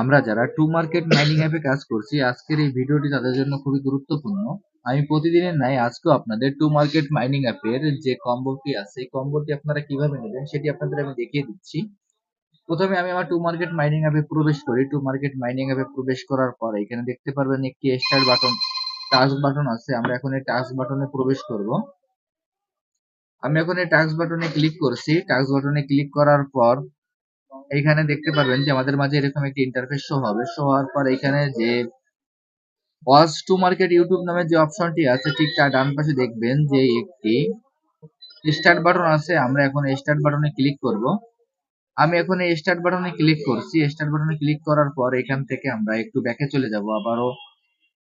আমরা যারা to market mining অ্যাপে কাজ করছি, আজকের এই ভিডিওটি তাদের জন্য খুবই গুরুত্বপূর্ণ। আমি প্রতিদিনের নাই আজকেও আপনাদের টু মার্কেট মাইনিং অ্যাপের যে কম্বোটি আছে, এই কম্বোটি আপনারা কীভাবে নেবেন সেটি আপনাদের আমি দেখিয়ে দিচ্ছি। প্রথমে আমি আমার টু মার্কেট মাইনিং অ্যাপে প্রবেশ করি। টু মার্কেট মাইনিং অ্যাপে প্রবেশ করার পর এখানে দেখতে পারবেন একটি স্টার বাটন টাচ বাটন আছে। আমরা এখন এই টাচ বাটনে প্রবেশ করব। আমি এখন এই টাচ বাটনে ক্লিক করছি। টাচ বাটনে ক্লিক করার পর এইখানে দেখতে পারবেন যে আমাদের মাঝে এরকম একটি ইন্টারফেস শো হবে। শো হওয়ার পর এখানে যে ওয়াজ টু মার্কেট ইউটিউব নামের যে অপশনটি আছে, ঠিক তার ডান পাশে দেখবেন যে একটি স্টার্ট বাটন আছে। আমরা এখন স্টার্ট বাটনে ক্লিক করব। আমি এখন এই স্টার্ট বাটনে ক্লিক করছি। স্টার্ট বাটনে ক্লিক করার পর এখান থেকে আমরা একটু ব্যাকে চলে যাব আবারও।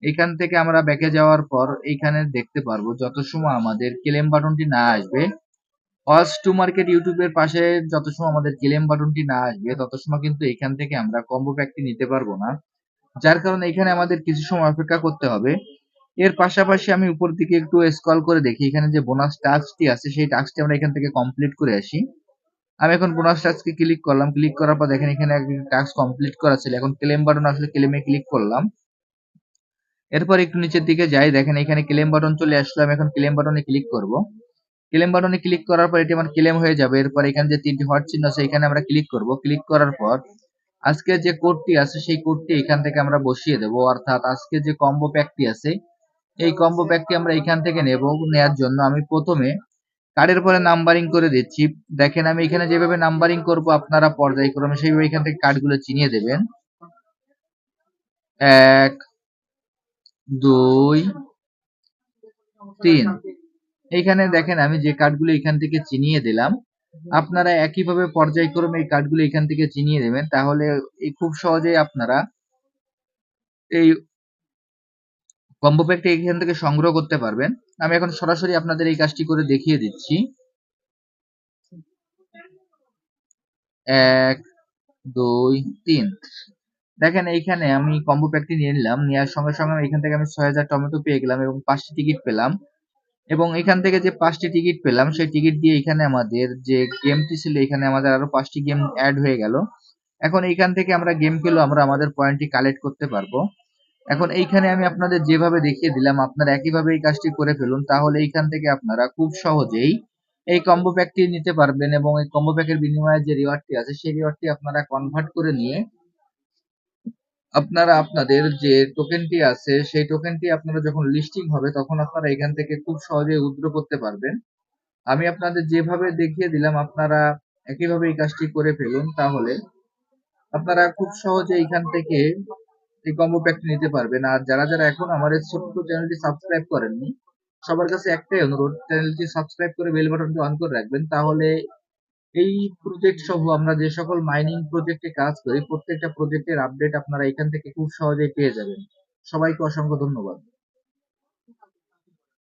এখান থেকে আমরা ব্যাকে যাওয়ার পর এখানে দেখতে পারব যত সময় আমাদের ক্লেম বাটনটি না আসবে ওয়াজ টু মার্কেট ইউটিউবের পাশে যত সময় আমাদের ক্লেম বাটনটি না আসবে, তত সময় কিন্তু এখান থেকে আমরা কম্বো প্যাকটি নিতে পারব না। যার কারণে এখানে আমাদের কিছু সময় অপেক্ষা করতে হবে। এর পাশাপাশি আমি উপর দিকে একটু স্ক্রল করে দেখি, এখানে যে বোনাস টাস্কটি আছে, সেই টাস্কটি আমরা এখান থেকে কমপ্লিট করে আসি। আমি এখন বোনাস টাস্কে ক্লিক করলাম ক্লিক করার পর দেখেন এখানে টাস্ক কমপ্লিট করা ছিল। এখন ক্লেম বাটন আসলে ক্লেমে ক্লিক করলাম। এরপর একটু নিচের দিকে যাই, দেখেন এখানে ক্লেম বাটন চলে আসলো, আমি এখন ক্লেম বাটনে ক্লিক করব। ক্লেম বাটনে ক্লিক করার পর এটি আমার ক্লেম হয়ে যাবে। এরপর এখানে যে তিনটি হট চিহ্ন আছে, এখানে আমরা ক্লিক করব। ক্লিক করার পর আজকে যে কোডটি আছে, সেই কোডটি এখান থেকে আমরা বসিয়ে দেব। অর্থাৎ আজকে যে কম্বো প্যাকটি আছে, এই কম্বো প্যাকটি আমরা এখান থেকে নেব নেয়ার জন্য। আমি প্রথমে কার্ডের পরে নাম্বারিং করে দিচ্ছি। দেখেন, আমি এখানে যেভাবে নাম্বারিং করব আপনারা পর্যায়ক্রমে সেইভাবে এখান থেকে কার্ডগুলো চিনিয়ে দেবেন। এক, দুই, তিন। এইখানে দেখেন আমি যে কার্ডগুলো এখান থেকে চিনিয়ে দিলাম আপনারা একইভাবে পর্যায়ক্রমে এই কার্ডগুলো এখান থেকে চিনিয়ে দেবেন। তাহলে এই খুব সহজেই আপনারা এই কম্বো প্যাকটা এখান থেকে সংগ্রহ করতে পারবেন। আমি এখন সরাসরি আপনাদের এই কাজটি করে দেখিয়ে দিচ্ছি। এক দুই তিন। দেখেন এইখানে আমি কম্বো প্যাকটি নিয়ে নিলাম। নেওয়ার সঙ্গে সঙ্গে এখান থেকে আমি ছয় হাজার টমেটো পেয়ে গেলাম এবং পাঁচটি টিকিট পেলাম। এবং এখান থেকে যে পাঁচটি টিকিট পেলাম, সেই টিকিট দিয়ে এখানে আমাদের যে গেমটি ছিল, এখানে আমাদের আরও পাঁচটি গেম অ্যাড হয়ে গেল। এখন এইখান থেকে আমরা গেম খেলেও আমরা আমাদের পয়েন্টটি কালেক্ট করতে পারব। এখন এইখানে আমি আপনাদের যেভাবে দেখিয়ে দিলাম, আপনারা একইভাবে এই কাজটি করে ফেলুন, তাহলে এইখান থেকে আপনারা খুব সহজেই এই কম্বো প্যাকটি নিতে পারবেন এবং এই কম্বো প্যাকের বিনিময়ে যে রিওয়ার্ডটি আছে, সেই রিওয়ার্ডটি আপনারা কনভার্ট করে নিয়ে আপনারা আপনাদের যে টোকেনটি আছে, সেই টোকেনটি আপনারা যখন লিস্টিং হবে, তখন আপনারা এখান থেকে খুব সহজে উইথড্র করতে পারবেন। আমি আপনাদের যেভাবে দেখিয়ে দিলাম, আপনারা একইভাবে এই কাজটি করে ফেলুন, তাহলে আপনারা খুব সহজে এখান থেকে এই কম্বো প্যাকটি নিতে পারবেন। আর যারা যারা এখন আমার এই ছোট্ট চ্যানেলটি সাবস্ক্রাইব করেননি, সবার কাছে একটাই অনুরোধ চ্যানেলটি সাবস্ক্রাইব করে বেল বাটনটি অন করে রাখবেন, তাহলে এই প্রজেক্ট সহ আমরা যে সকল মাইনিং প্রজেক্টে কাজ করি, প্রত্যেকটা প্রজেক্টের আপডেট আপনারা এখান থেকে খুব সহজেই পেয়ে যাবেন। সবাইকে অসংখ্য ধন্যবাদ।